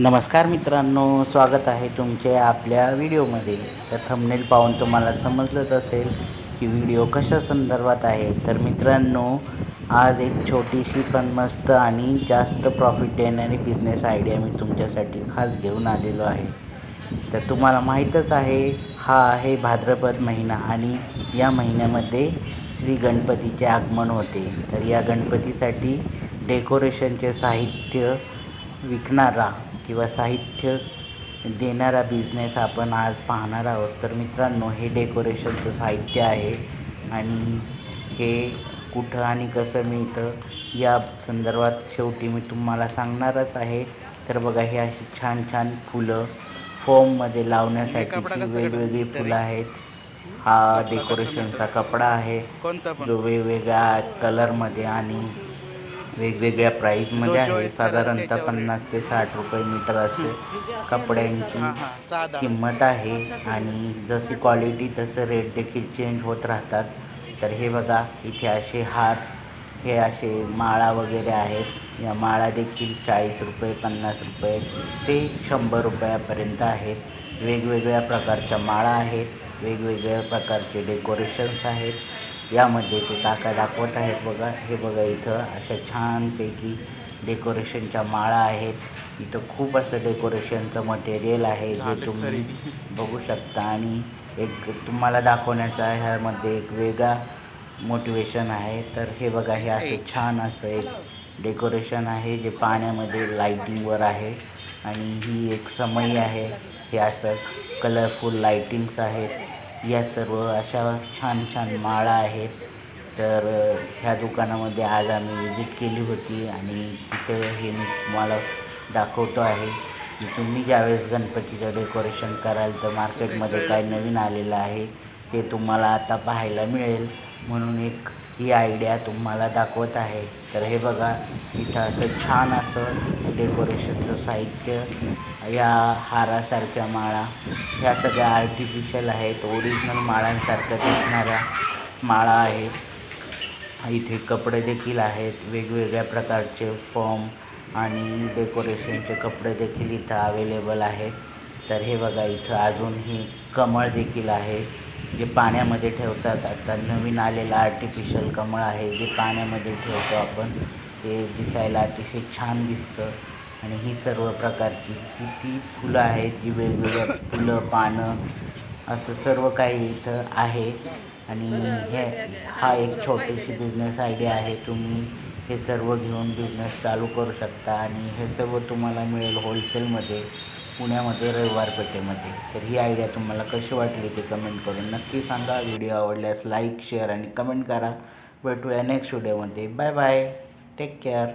नमस्कार मित्रांनो स्वागत आहे तुमचे आपल्या व्हिडिओमध्ये. तर थंबनेल पाहून तुम्हाला समजलंच असेल की व्हिडिओ कशा संदर्भात आहे. तर मित्रांनो आज एक छोटीशी पण मस्त आणि जास्त प्रॉफिट देणारी बिझनेस आयडिया मी तुमच्यासाठी खास घेऊन आलेलो आहे. तर तुम्हाला माहीतच आहे हा आहे भाद्रपद महिना आणि या महिन्यामध्ये श्री गणपतीचे आगमन होते. तर या गणपतीसाठी डेकोरेशनचे साहित्य विकणारा किंवा साहित्य देणारा बिझनेस आपण आज पाहणार आहोत. तर मित्रांनो हे डेकोरेशनचं साहित्य आहे आणि हे कुठं आणि कसं मिळतं या संदर्भात शेवटी मी तुम्हाला सांगणारच आहे. तर बघा हे अशी छान छान फुलं फोममध्ये लावण्यासाठीची वेगवेगळी फुलं आहेत. हा डेकोरेशनचा कपडा आहे. जो वेगवेगळ्या कलरमध्ये आणि वेगवेगळ्या प्राईजमध्ये आहे. साधारणतः पन्नास ते साठ रुपये मीटर असे कपड्यांची किंमत आहे. आणि जशी क्वालिटी तसं रेट देखील चेंज होत राहतात. तर हे बघा इथे असे हार हे असे माळा वगैरे आहेत. या माळा देखील चाळीस रुपये पन्नास रुपये ते शंभर रुपयापर्यंत आहेत. वेगवेगळ्या प्रकारच्या माळा आहेत. वेगवेगळ्या प्रकारचे डेकोरेशन्स आहेत. यामध्ये ते काका दाखवत आहेत बघा. हे बघा इथं अशा छानपैकी डेकोरेशनच्या माळा आहेत. इथं खूप असं डेकोरेशनचं मटेरियल आहे जे तुम्ही बघू शकता. आणि एक तुम्हाला दाखवण्याचा ह्यामध्ये एक वेगळा मोटिवेशन आहे. तर हे बघा हे असं छान असं एक डेकोरेशन आहे जे पाण्यामध्ये लाईटिंगवर आहे. आणि ही एक समई आहे. हे असं कलरफुल लाईटिंग्स आहेत. या सर्व अशा छान छान माळा आहेत. तर ह्या दुकानामध्ये आज आम्ही विजिट केली होती आणि तिथे हे मी तुम्हाला दाखवतो आहे की तुम्ही ज्यावेळेस गणपतीचं डेकोरेशन कराल तर मार्केटमध्ये काय नवीन आलेलं आहे ते तुम्हाला आता पाहायला मिळेल. म्हणून एक ही आयडिया तुम्हाला दाखवत आहे. तर हे बघा इथं असं छान असं डेकोरेशनचं साहित्य या हारासारख्या माळा ह्या सगळ्या आर्टिफिशियल आहेत ओरिजिनल माळांसारख्या दिसणाऱ्या माळा आहेत. इथे कपडे देखील आहेत वेगवेगळ्या प्रकारचे फॉर्म आणि डेकोरेशनचे कपडे देखील इथं अवेलेबल आहेत. तर हे बघा इथं अजूनही कमळ देखील आहे. जे पाण्यामध्ये ठेवतात. आता नवीन आलेलं आर्टिफिशियल कमळ आहे जे पाण्यामध्ये ठेवतो आपण ते दिसायला अतिशय छान दिसतं. आणि ही सर्व प्रकारची ही ती फुलं आहेत जी वेगवेगळ्या फुलं पानं असं सर्व काही इथं आहे. आणि हे हा एक छोटीशी बिझनेस आयडिया आहे. तुम्ही हे सर्व घेऊन बिझनेस चालू करू शकता. आणि हे सर्व तुम्हाला मिळेल होलसेलमध्ये पुण्यामध्ये रविवार पेठेमध्ये. तर ही आयडिया तुम्हाला कशी वाटली ते कमेंट करून नक्की सांगा. व्हिडिओ आवडल्यास लाईक शेअर आणि कमेंट करा. भेटूया नेक्स्ट व्हिडिओमध्ये बाय बाय टेक केअर